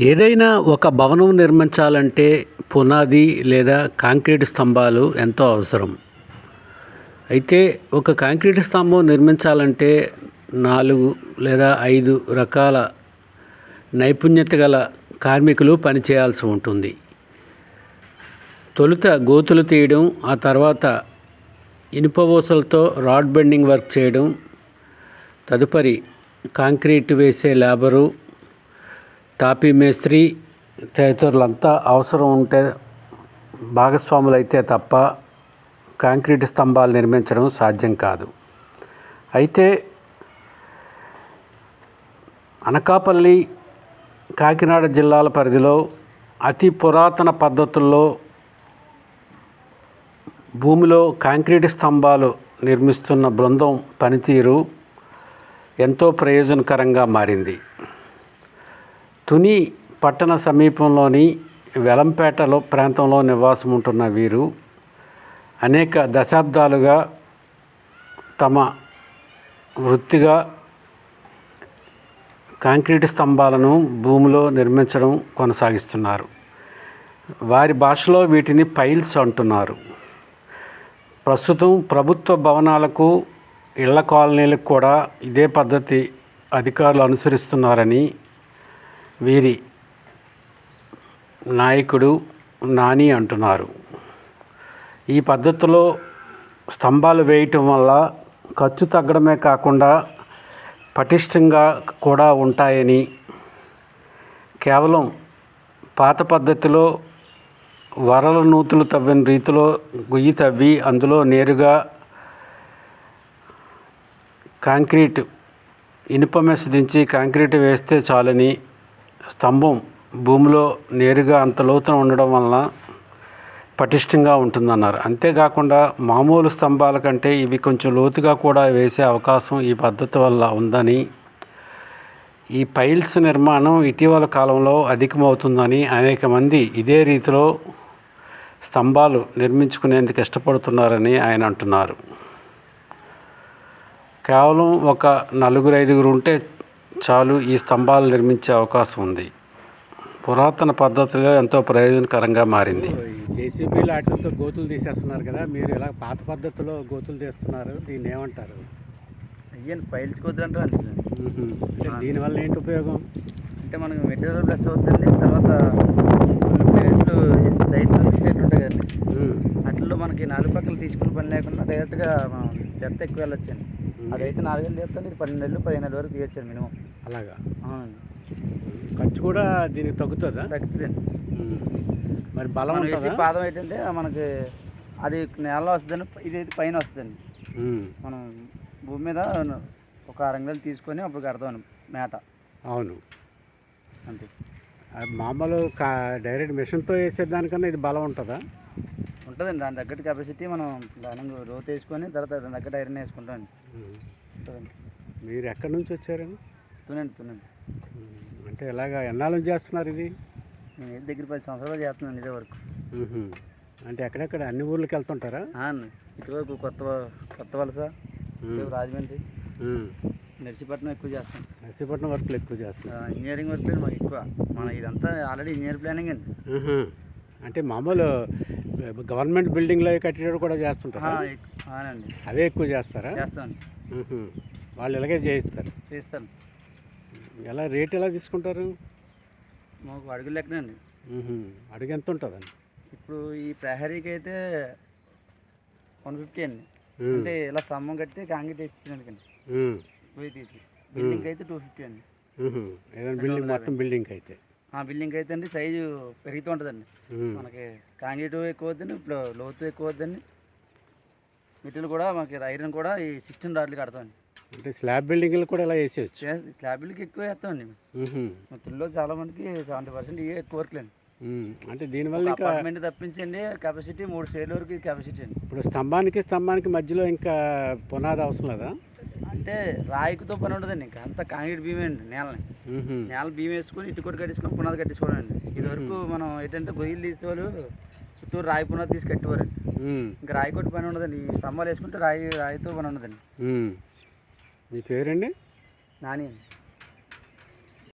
ఏదైనా ఒక భవనం నిర్మించాలంటే పునాది లేదా కాంక్రీట్ స్తంభాలు ఎంతో అవసరం. అయితే ఒక కాంక్రీట్ స్తంభం నిర్మించాలంటే నాలుగు లేదా ఐదు రకాల నైపుణ్యత గల కార్మికులు పనిచేయాల్సి ఉంటుంది. తొలుత గోతులు తీయడం ఆ తర్వాత ఇనుప ఊసలతో రాడ్ బెండింగ్ వర్క్ చేయడం తదుపరి కాంక్రీట్ వేసే లేబరు తాపీ మేస్త్రి తదితరులంతా అవసరం ఉంటే భాగస్వాములు అయితే తప్ప కాంక్రీట్ స్తంభాలు నిర్మించడం సాధ్యం కాదు. అయితే అనకాపల్లి కాకినాడ జిల్లాల పరిధిలో అతి పురాతన పద్ధతుల్లో భూమిలో కాంక్రీట్ స్తంభాలు నిర్మిస్తున్న బృందం పనితీరు ఎంతో ప్రయోజనకరంగా మారింది. తుని పట్టణ సమీపంలోని వెలంపేటలో ప్రాంతంలో నివాసం ఉంటున్న వీరు అనేక దశాబ్దాలుగా తమ వృత్తిగా కాంక్రీట్ స్తంభాలను భూమిలో నిర్మించడం కొనసాగిస్తున్నారు. వారి భాషలో వీటిని పైల్స్ అంటున్నారు. ప్రస్తుతం ప్రభుత్వ భవనాలకు ఇళ్ళ కాలనీలకు కూడా ఇదే పద్ధతి అధికారులు అనుసరిస్తున్నారని వీరి నాయకుడు నాని అంటున్నారు. ఈ పద్ధతిలో స్తంభాలు వేయటం వల్ల ఖర్చు తగ్గడమే కాకుండా పటిష్టంగా కూడా ఉంటాయని కేవలం పాత పద్ధతిలో వరల నూతులు తవ్విన రీతిలో గుయ్యి తవ్వి అందులో నేరుగా కాంక్రీట్ ఇనుప మెస్ దించి కాంక్రీట్ వేస్తే చాలని స్తంభం భూమిలో నేరుగా అంత లోతున ఉండడం వలన పటిష్టంగా ఉంటుందన్నారు. అంతేకాకుండా మామూలు స్తంభాల కంటే ఇవి కొంచెం లోతుగా కూడా వేసే అవకాశం ఈ పద్ధతి వల్ల ఉందని ఈ పైల్స్ నిర్మాణం ఇటీవల కాలంలో అధికమవుతుందని అనేక మంది ఇదే రీతిలో స్తంభాలు నిర్మించుకునేందుకు ఇష్టపడుతున్నారని ఆయన అంటున్నారు. కేవలం ఒక నలుగురు ఐదుగురు ఉంటే చాలు ఈ స్తంభాలు నిర్మించే అవకాశం ఉంది. పురాతన పద్ధతిలో ఎంతో ప్రయోజనకరంగా మారింది. జేసీబీ లాంటితో గోతులు తీసేస్తున్నారు కదా మీరు ఇలా పాత పద్ధతిలో గోతులు తీస్తున్నారు? దీన్ని ఏమంటారు? అయ్యాను ఫైల్స్ కుదరంటే అంటే అంటే దీనివల్ల ఏంటి ఉపయోగం? అంటే మనకు మెటీరియల్ ప్లస్ అవుతుంది తర్వాత ప్లేస్లు సైడ్ సైడ్ ఉంటాయి కదండి. అట్లలో మనకి నాలుగు పక్కలు తీసుకుని పని లేకుండా డైరెక్ట్గా మనం ఎక్కువ వెళ్ళొచ్చండి. అదైతే నాలుగేళ్ళు చేస్తాను ఇది పన్నెండు నెలలు పదిహేను నెలల వరకు తీయొచ్చండి మినిమం. అలాగా? ఖర్చు కూడా దీనికి తగ్గుతుందా? తగ్గుతుందండి. మరి బలం వేసే పాదం ఏంటంటే మనకి అది నేలలో వస్తుందండి ఇదైతే పైన వస్తుందండి. మనం భూమి మీద ఒక అరంగలు తీసుకొని అప్పుడు కడతాం మేట అవును. అంతే. మామూలు కా డైరెక్ట్ మిషన్తో వేసేదానికన్నా ఇది బలం ఉంటుందా? ఉంటుందండి. దాని తగ్గట్టు కెపాసిటీ మనం దాని రోత్ వేసుకొని తర్వాత దాని తగ్గట్టు ఐరన్ వేసుకుంటాం మీరు ఎక్కడి నుంచి వచ్చారని తునండి తునండి. అంటే ఎలాగా ఎన్నాళ్ళ చేస్తున్నారు ఇది? నేను దగ్గర పది సంవత్సరాలు చేస్తున్నాను ఇదే వరకు. అంటే ఎక్కడెక్కడ అన్ని ఊర్లకు వెళ్తుంటారా? ఇటువైపు కొత్త కొత్త వలస రాజమండ్రి. నర్సీపట్నం ఎక్కువ చేస్తాం. నర్సీపట్నం వర్క్లు ఎక్కువ చేస్తున్నారు ఇంజనీరింగ్ వర్క్ మాకు ఎక్కువ. మన ఇదంతా ఆల్రెడీ ఇంజనీర్ ప్లానింగ్ అండి. అంటే మామూలు గవర్నమెంట్ బిల్డింగ్లో కట్టేటప్పుడు కూడా చేస్తుంటారా? అవునండి. అవే ఎక్కువ చేస్తారా? ఉహుం. వాళ్ళు ఇలాగే చేయిస్తారు. చేస్తాను ఎలా రేట్ ఎలా తీసుకుంటారు? మాకు అడుగులు లెక్కనండి. అడుగు ఎంత ఉంటుందండి? ఇప్పుడు ఈ ప్రహరీకి అయితే వన్ ఫిఫ్టీ అండి. అంటే ఇలా స్తంభం కట్టి కాంక్రీట్ వేసి. పోయి తీసి. బిల్డింగ్ అయితే టూ ఫిఫ్టీ అండి. ఏదైనా బిల్డింగ్ మొత్తం బిల్డింగ్ అయితే. ఆ బిల్డింగ్ అయితే అండి సైజు పెరుగుతూ ఉంటుందండి. మనకి కాంక్రీట్ ఎక్కువ వద్దండి ఇప్పుడు లోతు ఎక్కువ వద్దండి మెటీరియల్ కూడా మనకి ఐరన్ కూడా ఈ సిక్స్టీన్ రాడ్లు కడతామండి. అంటే స్లాబ్ బిల్డింగ్లు కూడా ఇలా వేసేయచ్చు? స్లాబ్లకి ఎక్కువ వేస్తామండి ఉహుం. మా తుల్లో చాలా మందికి సెవెంటీ పర్సెంట్ ఇవే ఎక్కువ వర్క్లు అండి ఉమ్. అంటే దీనివల్ల అపార్ట్మెంట్ తప్పించండి కెపాసిటీ మూడు స్టేర్ల వరకు కెపాసిటీ అండి. ఇప్పుడు స్తంభానికి స్తంభానికి మధ్యలో ఇంకా పునాది అవసరం లేదా? అంటే రాయికుతో పని ఉండదండి ఇంకా అంతా కాంక్రీట్ బీమే అండి నేలని. నేల బీమ్ వేసుకొని ఇటు కూడా కట్టించుకొని పునాది కట్టించుకోవడం అండి. ఇది వరకు మనం ఏంటంటే గొయ్యలు తీసేవాళ్ళు చుట్టూ రాయి పునాది తీసి కట్టేవారండి. ఇంకా రాయి కొట్టి పని ఉండదండి ఈ స్తంభాలు వేసుకుంటే రాయి రాయితో పని ఉండదండి. మీ పేరండి? నాని అండి.